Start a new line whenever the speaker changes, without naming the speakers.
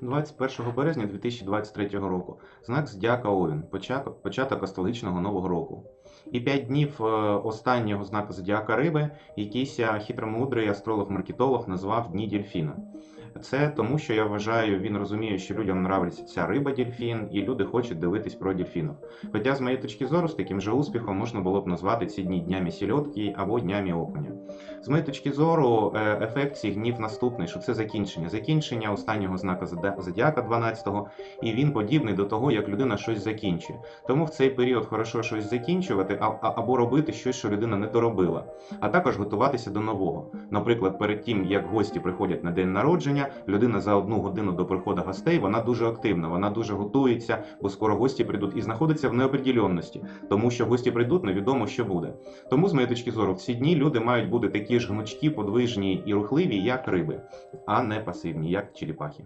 21 березня 2023 року. Знак Зодіака Овін. Початок, астрологічного нового року. І 5 днів е, останнього знака Зодіака Риби якийсь е, хитромудрий астролог-маркетолог назвав Дні Дельфіна. Це тому, що я вважаю, він розуміє, що людям нравиться ця риба дельфін, і люди хочуть дивитись про дельфінів. Хоча, з моєї точки зору, з таким же успіхом можна було б назвати ці дні днями сільотки або днями окуня. З моєї точки зору, е, ефект цих днів наступний, що це закінчення. Закінчення останнього знака Зодіака 12-го, і він подібний до того, як людина щось закінчує. Тому в цей період хорошо щось закінчувати або робити щось, що людина не доробила, а також готуватися до нового. Наприклад, перед тим як гості приходять на день народження, людина за одну годину до приходу гостей вона дуже активна, вона дуже готується, бо скоро гості прийдуть і знаходиться в неопределенності, тому що гості прийдуть, невідомо що буде. Тому, з моєї точки зору, в ці дні люди мають бути такі ж гнучкі, подвижні і рухливі, як риби, а не пасивні, як черепахи.